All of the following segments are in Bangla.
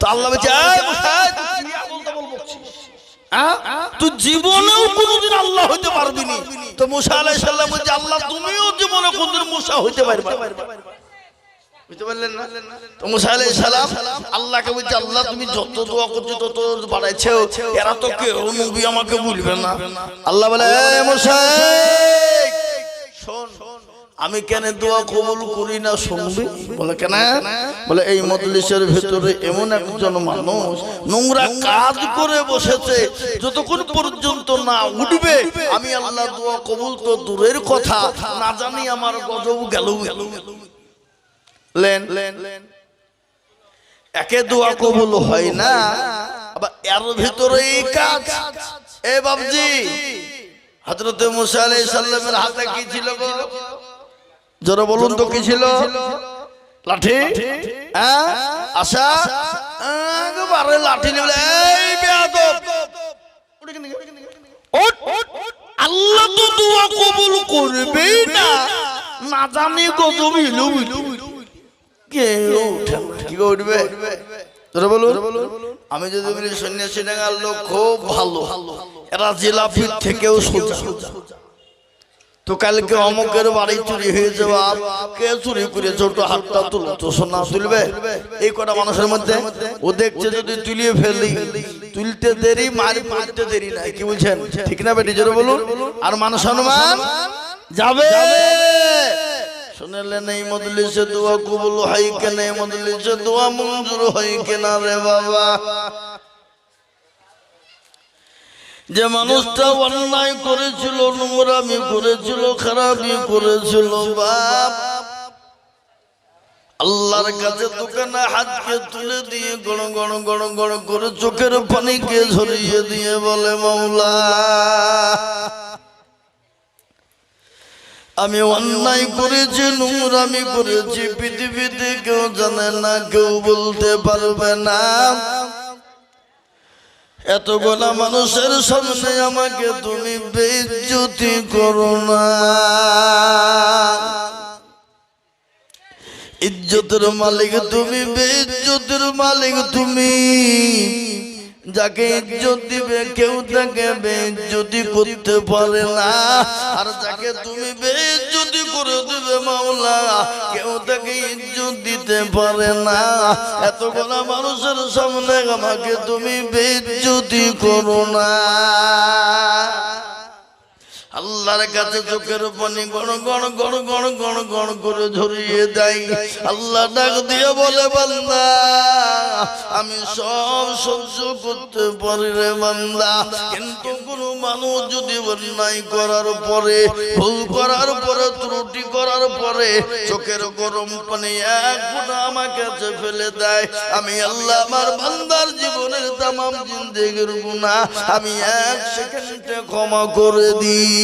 তো আল্লাহ বলছে তুই জীবনেও কোনোদিন আল্লাহ হইতে পারবি নি। তো মুসা আলাই সাল্লাম বলছে আল্লাহ তুমিও জীবনে কোনদিন মুসা হইতে পারবে বুঝতে পারলেন না? তো মুসা আলাইহিস সালাম আল্লাহকে বলছে আল্লাহ তুমি যত দোয়া করছ তত বাড়াইছো। এরা তো কেউ নবী আমাকে বলবে না। আল্লাহ বলে মুসা শোন আমি কেন দোয়া কবুল করি না শুনবি? বলে, কেন? বলে, এই মজলিসের ভেতরে এমন একজন মানুষ নোংরা কাজ করে বসেছে, যতক্ষণ পর্যন্ত না উঠবে, আমি আল্লাহ দোয়া কবুল তো দূরের কথা, না জানি আমার গজব গেল লেন লেন একে দোয়া কবুল হয় না, আবার এর ভিতরে এই কাজ। এ বাবজি হযরতে মুসা আলাইহিস সালামের হাতে কি ছিল গো? জোরে বলুন তো কি ছিল? লাঠি? হ্যাঁ? আশা? লাঠি নিয়ে এই বেয়াদব। আল্লাহ তো দোয়া কবুল করবেই না। না জানি গজব ইলু ইলু কেউ কি উঠবে? বলুন। আমি যদি বলি সন্ন্যাসী ডাঙ্গার লোক খুব ভালো। এরা জিলাপির থেকেও সোজা। তো কালকে অমুকের বাড়ি চুরি হয়ে যাওয়া, কে চুরি করে ছোট হাতটা তুলো তো সোনা তুলবে? এই কটা মানুষের মধ্যে ও দেখছে যদি তুলিয়ে ফেলি, তুলতে দেরি, মারি মারতে দেরি নাই, কি বলছেন? ঠিক না বেটি, জোরে বলুন। আর মান সম্মান যাবে। শুনলেন এই মজলিসে দোয়া, কবুল হয় কেন এই মজলিসে দোয়া, মঞ্জুর হয় কেনা রে বাবা? যে মানুষটা অন্যায় করেছিল, নোংরামি করেছিল খারাপি করেছিল, বাপ। আল্লাহর কাছে দোকানে হাতকে তুলে দিয়ে গণ গণ গণ গণ করে চোখের পানিকে ঝরিয়ে দিয়ে বলে, মাওলা, আমি অন্যায় করেছি, নোংরামি করেছি, পৃথিবীতে কেউ জানে না, কেউ বলতে পারবে না। এত গোনা মানুষের সামনে আমাকে তুমি বেজ্যুতি করো না। ইজ্জতের মালিক তুমি বেজ্জতের মালিক তুমি। যাকে ইজ্জত দিবে, কেউ তাকে বেজ্জতি করতে পারে না। আর যাকে তুমি বেজ্জতি করে দিবে মাওলা, কেউ তাকে ইজ্জত দিতে পারে না। এত গোনা মানুষের সামনে আমাকে তুমি বেজ্জতি করো না। আল্লাহর কাছে চোখের পানি গণ গণ গণ গণ গণ গণ করে ঝরিয়ে দেয়। আল্লাহ ডাক দিয়ে বলে, বান্দা, আমি সব সহ্য করতে পারি রে বান্দা। কিন্তু কোন মানুষ যদি অন্যায় করার পরে, ভুল করার পরে, ত্রুটি করার পরে চোখের গরম পানি এক আমার কাছে ফেলে দেয়। আমি আল্লাহ আমার বান্দার জীবনের তামাম জিন্দেগির গুনাহ আমি এক সেকেন্ডে ক্ষমা করে দিই।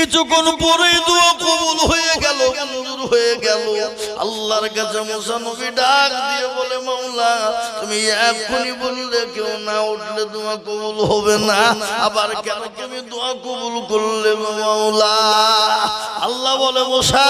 কিছুক্ষণ পরে দোয়া কবুল হয়ে গেল মঞ্জুর হয়ে গেল। আল্লাহর কাছে মুসা নবী ডাক দিয়ে বলে, মাওলা, তুমি এখনই বললে কেউ না উঠলে দোয়া কবুল হবে না। আবার কেন তুমি দোয়া কবুল করলে গো মাওলা? আল্লাহ বলে, মুসা,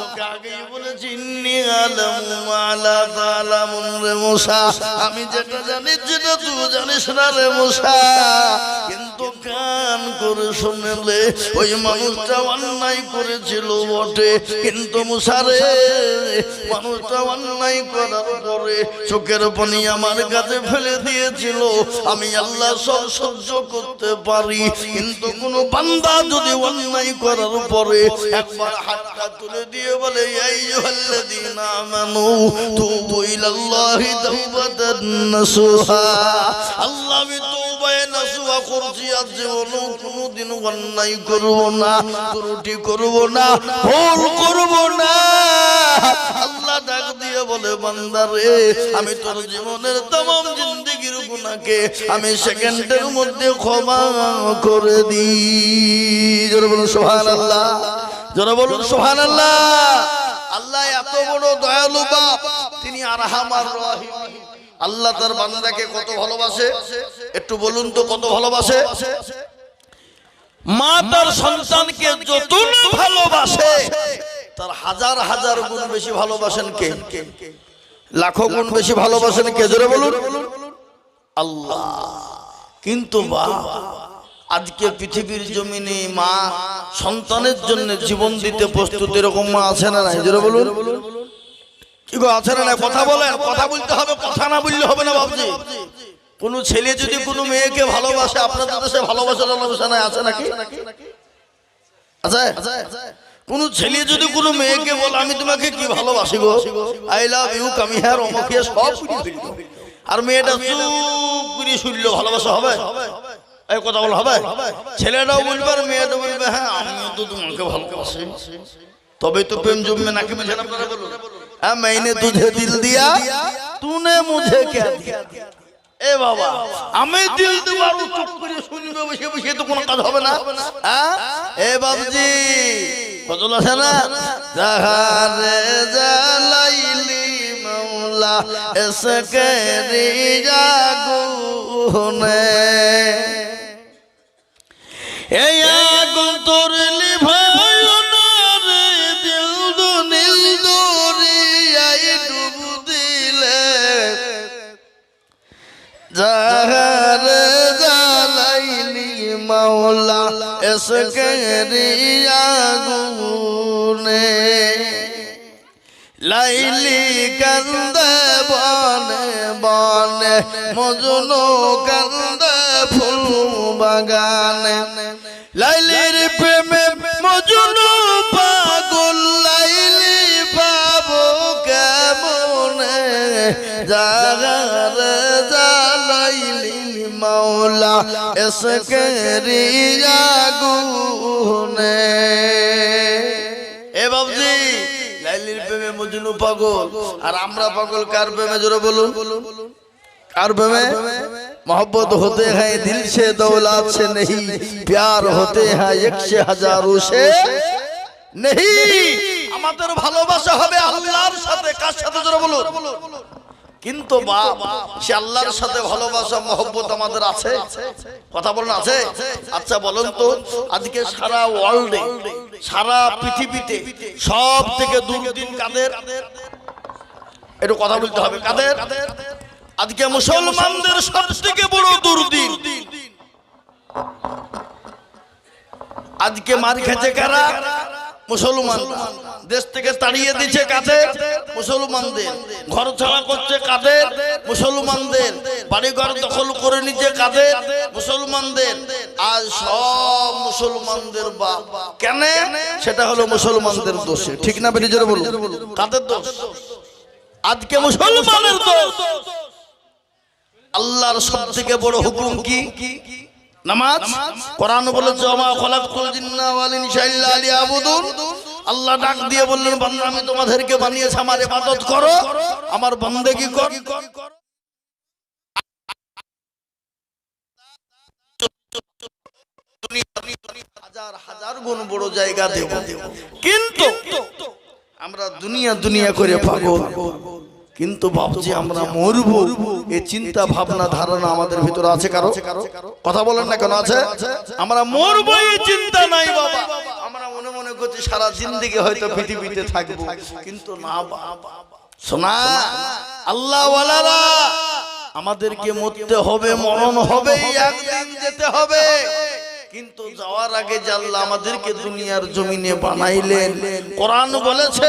তোকে আগেই বলেছি, ইন্নি আলামু আলা তালামুন রে মুসা। আমি যেটা জানি যেটা তুই জানিস না রে মুসা। কিন্তু কান করে শুনলে ওই মানুষটা অন্যায় করেছিল বটে। কিন্তু মুসারে মানুষটা অন্যায় করার পরে চোখের পানি আমার কাছে ফেলে দিয়েছিল। আমি আল্লাহ সব সহ্য করতে পারি, কিন্তু কোন বান্দা যদি অন্যায় করার পরে একবার হাতটা তুলে দিয়ে বলে, এই আল্লাযীনা আমানু তুবু ইলাল্লাহি তাওবাতান আল্লাহ তওবায়ে তবা করছি, আর জীবনে কোনোদিন অন্যায় করব না, ত্রুটি করব না, ভুল করব না। আল্লাহ ডাক দিয়ে বলে বান্দারে আমি তোর জীবনের তমাম জিন্দিগির গুণাকে আমি সেকেন্ডের মধ্যে ক্ষমা করে দিই। বলুন সোহান আল্লাহ জোরে বলুন সোহান আল্লাহ আল্লাহ এত বড় দয়ালু বাপ, তিনি আরহামার রহিম। আল্লাহ তার বান্দাকে কত ভালোবাসে? একটু বলুন তো কত ভালোবাসে? মা তার সন্তানকে যত ভালোবাসে তার হাজার হাজার গুণ বেশি ভালোবাসেন কে? লাখো গুণ বেশি ভালোবাসেন কে? জোরে বলুন। আল্লাহ। কিন্তু বা আজকে পৃথিবীর জমিনে মা সন্তানের জন্য জীবন দিতে প্রস্তুত এরকম মা আছে না নাই? জোরে বলুন। কি গো আছে না কথা বলেন কথা বলতে হবে কথা না বললে হবে না বাবজি। কোন ছেলে যদি কোনো মেয়েকে ভালোবাসে আপনাদের দেশে ভালোবাসা ভালোবাসা নাই আছে নাকি? আছে কোন ছেলে যদি কোনো মেয়েকে বলে আমি তোমাকে কি ভালোবাসি গো? আই লাভ ইউ কামি হ্যার অমুক সব আর মেয়েটা চুপ করে শুনল ভালোবাসা হবে? এই কথা বলা হবে? ছেলেটাও বলবে আর মেয়েটা বলবে হ্যাঁ আমিও তো তোমাকে ভালোবাসি। তবে তো প্রেম জমবে নাকি বুঝেন আপনারা বলুন? হ্যাঁ मैंने तुझे दिल दिया तूने मुझे क्या दिया এ বাবা আমি দিল দেবার চুপ করে শুনবে বসে বসে তো কোনো কাজ হবে না হ্যাঁ? এ বাবজি কতল আছে না জাহারে জালাইলি মাওলা এসকে রিজা গুনে এই আগুন তোর জাহারে জালাইলি মাওলা, এসকে রিয়াগুনে লাইলি কান্দে বনে বনে, মজনু কান্দে ফুল বাগানে। লাইলির প্রেমে মাওলা এসকে রিয়া গুনে এ বাবজি লাইলির প্রেমে মজনু পাগল আর আমরা পাগল কার প্রেমে জোরে বলুন কার প্রেমে मोहब्बत होते हैं दिल से दौलत से नहीं प्यार होते हैं एक से हजारों से नहीं আমাদের ভালোবাসা হবে আল্লাহর সাথে কার সাথে জোরে বলুন কিন্তু বাপ সে আল্লাহর সাথে ভালোবাসা মহব্বত আমাদের আছে? কথা বলুন আছে? আচ্ছা বলুন তো আজকে সারা ওয়ার্ল্ডে সারা পৃথিবীতে সব থেকে দুর্দিন কাদের? একটু কথা বলতে হবে কাদের? আজকে মুসলমানদের সব থেকে বড় দুর্দিন। আজকে মার খেছে কারা? মুসলমান দেশ থেকে তাড়িয়ে দিচ্ছে কাদের? মুসলমানদের। ঘর ছাড়া করছে কাদের? মুসলমানদের। বাড়িঘর দখল করে নিচ্ছে কাদের? মুসলমানদের। আজ সব মুসলমানদের বা কেন? সেটা হলো মুসলমানদের দোষে। ঠিক না বেরিয়ে বলুন। কাদের দোষ? আজকে মুসলমানের দোষ। আল্লাহর সব থেকে বড় হুকুম কি? নামাজ? কোরআন বলে জমা খলাকুল জিন্না ওয়াল ইনসা ইল্লা লিয়াবুদুন। আল্লাহ ডাক দিয়ে বললেন, বান্দা, আমি তোমাদেরকে বানিয়েছি, আমার ইবাদত করো। আমার বন্দেগী কর আমরা দুনিয়া দুনিয়া করে কিন্তু ভাবছি আমরা এই চিন্তা, ভাবনা, ধারণা আমাদের ভিতরে আছে কারও? কথা বলেন না কেন আছে? আমরা মরবো এই চিন্তা নাই, বাবা। করছি সারা জিন্দিগি হয়তো পৃথিবীতে থাকব। কিন্তু না বাবা শোনা আল্লাহ আমাদেরকে মরতে হবে মরণ হবে একদিন যেতে হবে। কিন্তু যাওয়ার আগে জানলা আমাদেরকে দুনিয়ার জমিনে বানাইলেন। কোরআন বলেছে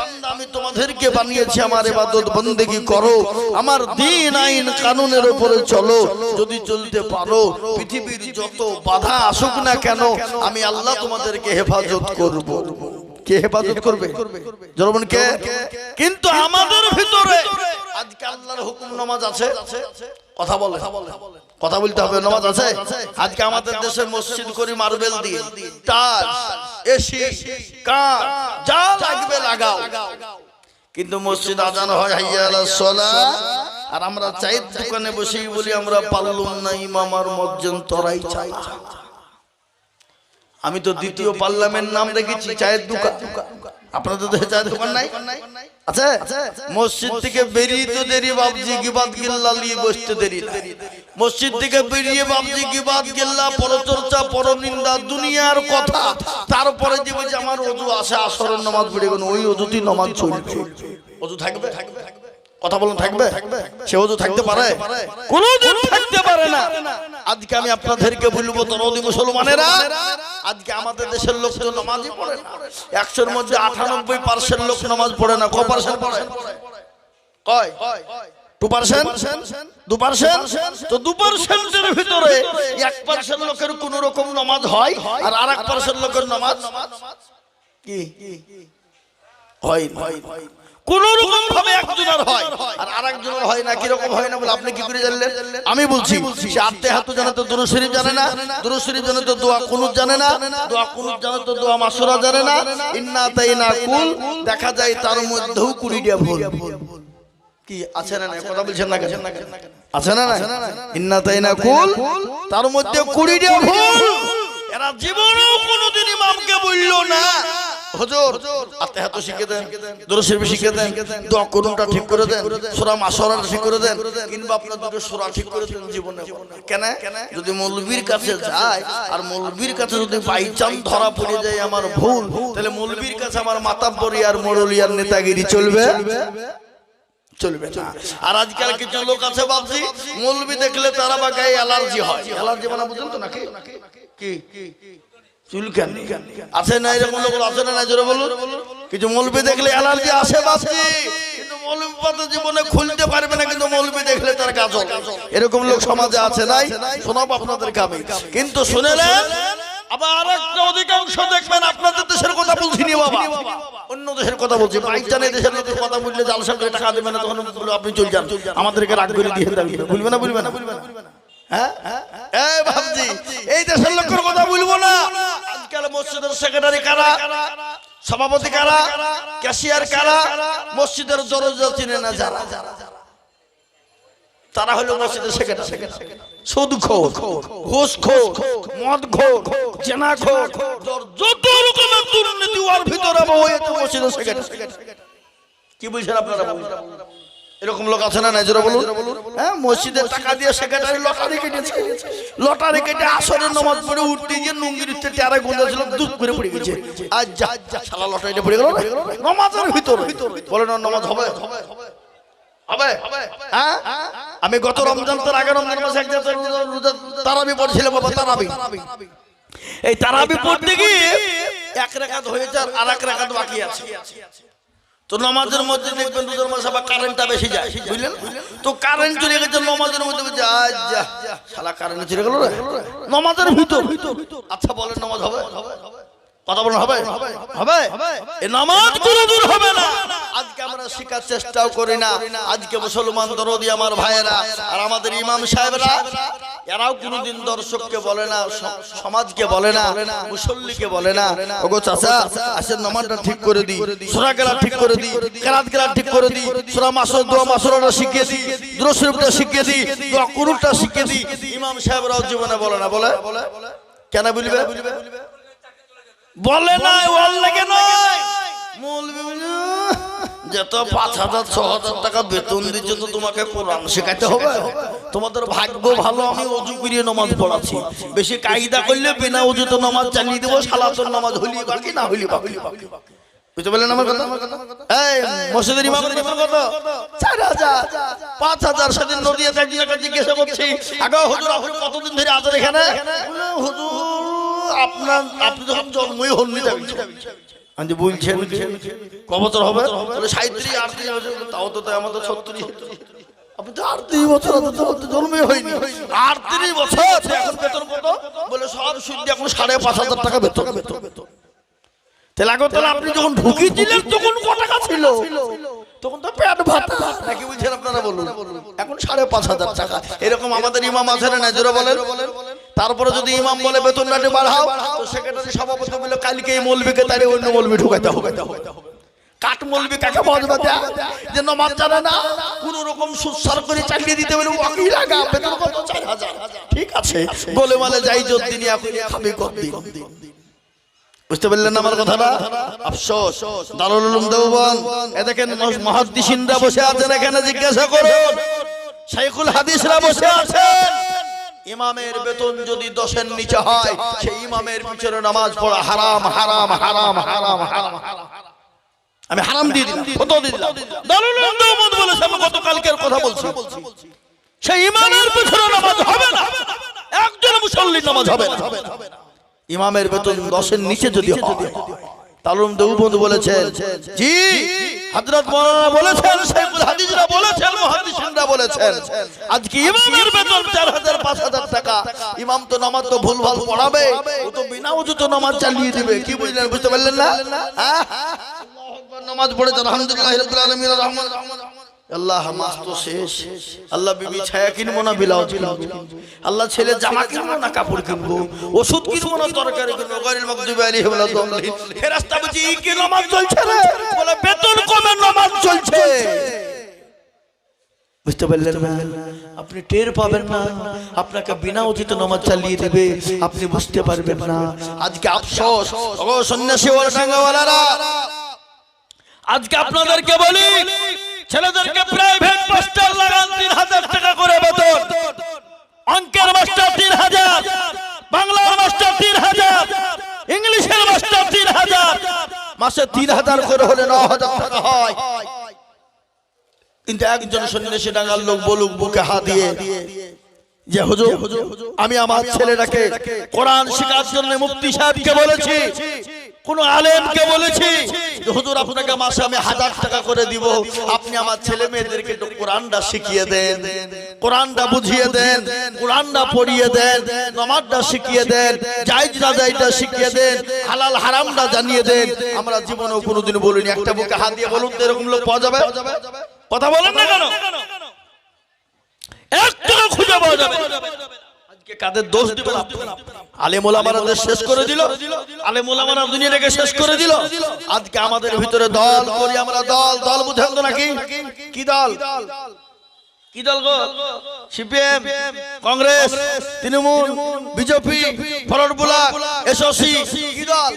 বান্দা আমি তোমাদেরকে বানিয়েছি আমার ইবাদত বন্দেগী করো। আমার দিন আইন কানুনের উপরে চলো। যদি চলতে পারো পৃথিবীর যত বাধা আসুক না কেন আমি আল্লাহ তোমাদেরকে হেফাজত করব। কে হেফাজত করবে? জনগণ কে? কিন্তু আমাদের ভিতরে আজকে আল্লাহর হুকুম নামাজ আছে। কথা বলে কথা বলতে হবে নামাজ আছে? আজকে আমাদের দেশে মসজিদ করি মার্বেল দিয়ে। টাচ এসি কার যা লাগবে লাগাও। কিন্তু মসজিদ আজান হয় হাইয়া আলাস সালাহ আর আমরা চাই দোকানে বসেই বলি আমরা পারলুম না ইমামার মজ্জন তরাই চাই আমি তো দ্বিতীয় পার্লামেন্ট নাম রেখেছি চায়ের দোকান। আপনাদের চায়ের দোকান নাই? মসজিদ থেকে বেরিয়ে তো দেরি বাবজি গিবাদ গিল্লা নিয়ে বসতে দেরি। মসজিদ থেকে বেরিয়ে বাবজি গিবাদ গিল্লা পরচর্চা পরনিন্দা দুনিয়ার কথা। তারপরে যে বলছে আমার অজু আসে আসরের নামাজ পড়ে গেল ওই অজুতেই নামাজ চলবে। অজু থাকবে থাকবে। কথা বলুন থাকবে? সে অজু থাকতে পারে? কোনোদিন থাকতে পারে না। আজকে আমি আপনাদেরকে বলব তরদি মুসলমানেরা আজকে আমাদের দেশের লোক তো নামাজই পড়ে না। একশোর মধ্যে আটানব্বই পার্সেন্ট লোক নামাজ পড়ে না। ক পার্সেন্ট পড়ে? কয়? Two percent? দু পার্সেন্ট? তো দু পার্সেন্টের ভিতরে এক পার্সেন্ট লোকের কোন রকম নামাজ হয় আর আর এক পার্সেন্ট লোকের নামাজ কি? হয় হয় কোন রকম ভাবে একজনের হয়। আর আরেকজনের হয় না হয় না বলে আপনি কি করে জানলেন? আমি বলছি সে আত্মে হাত জানে তো দুরু শরীফ জানে না দুরু শরীফ জানে তো দোয়া কুনুত জানে না দোয়া কুনুত জানে তো দোয়া মাসুরা জানে না। ইন্না তাই না কুল দেখা যায় তার মধ্যেও কুড়িটা ভুল। কি আছে না না কথা বলছেন না কেন? আছে না না ইন্না তাই না কুল তার মধ্যে কুড়িটা ভুল। এরা জীবনেও কোনোদিন ইমামকে বলল না। শিখে ঠিক করে দেন, সূরা মাসরাটা ঠিক করে ঠিক করে জীবনে। যদি কাছে মৌলবীর কাছে যদি ধরা পড়ে যায় আমার ভুল, তাহলে মৌলবীর কাছে আমার আর নেতাগিরি চলবে? চলবে না। আর আজকাল কিছু লোক আছে ভাবছি মৌলবি দেখলে তারা বা গায়ে অ্যালার্জি হয়। অ্যালার্জি মানে বুঝলেন তো নাকি? কি? চুলকানি। আছে না এরকম লোক? আছে না না জোরে বলুন। কিছু মৌলবি দেখলে অ্যালার্জি আসে ভাবছি কিন্তু মৌলবি পাতা জীবনে খুলতে পারবে না কিন্তু মৌলবি দেখলে তার গাজল এরকম লোক সমাজে আছে নাই? শোনাবো আপনাদের কামে। কিন্তু শুনেলেন আবার আরেকটা অধিকাংশ দেখবেন আপনাদের দেশের কথা বলছি নি বাবা। অন্য দেশের কথা বলছি। বাইচানে দেশের লোকের কথা বললে জালসা করে টাকা দেবে না তখন আপনি চল যান। আমাদেরকে রাগ করে দিয়ে দেবেন বলবে না বলবে না। হ্যাঁ? এই ভাবছি এই দেশের লোকের কথা বলব না। মসজিদের সেক্রেটারি কারা? সভাপতি কারা? ক্যাশিয়ার কারা? মসজিদের দরজা চিনে না যারা? তারা হলো মসজিদের সুদ খোর মদ খোর জেনা দুর্নীতি ভিতরে মসজিদের কি বুঝছেন আপনারা? এরকম লোক আছে না নাইজরা বলুন। হ্যাঁ মসজিদে টাকা দিয়ে সেক্রেটারি লটারি কেটেছে। লটারি কেটে আসরের নামাজ পড়ে উঠতে গিয়ে নুঙ্গির উঠতে টেরা গোন্দা ছিল দুধ করে পড়ে গেছে আজ যা যা। শালা লটারিটা পড়ে গেল? নামাজের ভিতর। বলে না নামাজ হবে। হবে। হ্যাঁ? আমি গত রমজান তোর আগে রমজান মাসে এক জায়গায় তারাবি পড়ছিলাম বাবা তারাবি। এই তারাবি পড়তে গিয়ে এক রেখাত হয়েছে আর আর এক রেখাত বাকি আছে। তো নামাজের মধ্যে দেখবেন রোজার মাসে আবার কারেন্টটা বেশি যায়। বুঝলেন? তো কারেন্ট চলে গেছে নামাজের মধ্যে বলছে, যা শালা কারেন্ট চলে গেল নমাজের ভিতর। আচ্ছা বলেন নামাজ হবে? কথা বলেন হবে? হবে। এ নামাজ হবে না। আমরা শেখার চেষ্টাও করি না। আজকে মুসলমান দরদি আমার ভাইয়েরা আর আমাদের ইমাম সাহেবরা, এরাও কোনোদিন দর্শককে বলে না সমাজকে বলে না, মুসল্লিকে বলে না। ওগো চাচা, আসেন নামাজটা ঠিক করে দিই সোনা গেলা ঠিক করে দিই কেরাত গেলা ঠিক করে দিই সোনা মাসর, দোয়া মাসরটা শিখিয়ে দিই দুরশরীফটা শিখিয়ে দিই, দোয়া কুরুটটা শিখিয়ে দিই। ইমাম সাহেবরাও জীবনে বলে না, বলে? কেন বলবে? বলে না ওর লাগে নয়। মৌলবি যত পাঁচ হাজার, ছ হাজার টাকা বেতন দিচ্ছে তো তোমাকে কোরআন শেখাতে হবে। তোমাদের ভাগ্য ভালো, আমি অজু করিয়ে নামাজ পড়াচ্ছি। বেশি কায়দা করলে বিনা অজুতে নামাজ চালিয়ে দেবো সালাতন নামাজ হলি বাকি না হলি বাকি বুঝতে পারলেন পাঁচ হাজার সেদিন জিজ্ঞাসা এখানে? আপনার, আপনি যখন জন্মই হননি আমি বলছেন ক বছর হবে? সাঁত্রিশ আটত্রিশ বছর তাও তো তাই আমাদের ছত্রিশ। আপনি তো আটত্রিশ বছর জন্মে তোমার তো জন্মই হয়নি। আটত্রিশ বছর এখন বেতন কত? বলে সব শূন্য এখন সাড়ে পাঁচ হাজার টাকা বেতন। বেতন তাহলে আপনি যখন ঢুকিয়েছিলেন তখন ক টাকা ছিল? তখন তো পেট ভাতা। নাকি বলছেন আপনারা বলুন? এখন সাড়ে পাঁচ হাজার টাকা। এরকম আমাদের ইমাম আছে না জোরে বলেন? তারপরে যদি ইমাম বলে বেতন নাটে বাড়াও তো সেক্রেটারি সভাপতি বলে কালকে এই মলবিকে তারে অন্য মলবি ঢুকাইতে হবে। কাট মলবি কাকে বলবে দেয়া? যে নমাজ জানে না কোন রকম সুসার করে চালিয়ে দিতে পারে ওয়াকি লাগা বেতন কত? চার হাজার। ঠিক আছে বলে বলে যাই যদি খাবি কত দিন বুঝতে পারলেন না আমার কথাটা? আফসোস। দারুল উলুম দেওবন্দ। এ দেখেন মহাদ্দিসিনরা বসে আছেন, এখানে জিজ্ঞাসা করুন। শাইখুল হাদিসরা বসে আছেন। ইমামের বেতন যদি দশের নিচে হয়, সেই ইমামের পিছনে নামাজ পড়া হারাম হারাম হারাম হারাম হারাম আমি হারাম দিয়ে দিলাম দিয়ে দিলাম। দারুল উলুম দেওবন্দ বলেছে, আমি গতকালকের কথা বলছি। সেই ইমামের পিছনে নামাজ হবে না। একজন মুসল্লির নামাজ হবে না। ইমামের বেতন দশের নিচে যদি হয়। তালুম দেববন্ধু বলেছেন জি হযরত মাওলানা বলেছেন শেখুল হাদিসরা বলেছেন মুহাদ্দিসিনরা বলেছেন। আজকে ইমামের বেতন 4000 5000 টাকা। ইমাম তো নামাজ তো ভুলভাল পড়াবে ও তো বিনা নামাজ চালিয়ে দিবে। কি বুঝলেন বুঝতে পারলেন না? হ্যাঁ আল্লাহু আকবার নামাজ পড়েছেন আলহামদুলিল্লাহ রাব্বিল আলামিন রহমান। আল্লাহ মাস তো শেষ। আল্লাহ বিবি ছায়া কিনবো না আল্লাহ ছেলে জামা কিনবো না, কাপড় কিনবো? ওষুধ কিনবো না ফেরেশতা বুঝি কি নামাজ চলছে রে? বলে, বেতন কমে নামাজ চলছে। বুঝতে পারলেন না? আপনি টের পাবেন না। আপনাকে বিনা উচিত নামাজ চালিয়ে দেবে। আপনি বুঝতে পারবেন না। আজকে আফসোস। ও সন্ন্যাসী ওয়ালা আজকে আপনাদেরকে বলি ছেলেদেরকে প্রাইভেট মাস্টার লাগান তিন হাজার টাকা করে বেতন। অঙ্কের মাস্টার তিন হাজার বাংলার মাস্টার তিন হাজার, ইংলিশের মাস্টার তিন হাজার। মাসে তিন হাজার করে হলে ন হাজার টাকা হয়। কিন্তু একজন সন্ন্যাসী ডাঙ্গাল লোক বলুক, বুকে হাত দিয়ে, যে, হুজুর, আমি আমার ছেলেটাকে কোরআন শেখার জন্য মুফতি সাহেবকে বলেছি কোন আলেমকে বলেছি হুজুর আপনাকে মাসে আমি হাজার টাকা করে দিব। আপনি আমার ছেলে মেয়েদেরকে একটু কোরআনটা শিখিয়ে দেন কোরআনটা বুঝিয়ে দেন কোরআনটা পড়িয়ে দেন নামাজটা শিখিয়ে দেন জায়েজ জায়েজটা শিখিয়ে দেন হালাল হারামটা জানিয়ে দেন। আমরা জীবনেও কোনোদিন বলিনি। একটা বুকে হাত দিয়ে বলুন তো এরকম লোক পাওয়া যাবে? কথা বলেন না কেন? একটা খুঁজে পাওয়া যাবে কাদের দোষ দিবেন আলেম ওলামারা শেষ করে দিল। আলেম ওলামারা দুনিয়াটাকে শেষ করে দিল। আজকে আমাদের ভিতরে দল করি আমরা দল দল। বুঝেন তো নাকি? কি দল? কি দল? গো? CPM Congress Trinamool BJP Forward Bloc SOC কি দল?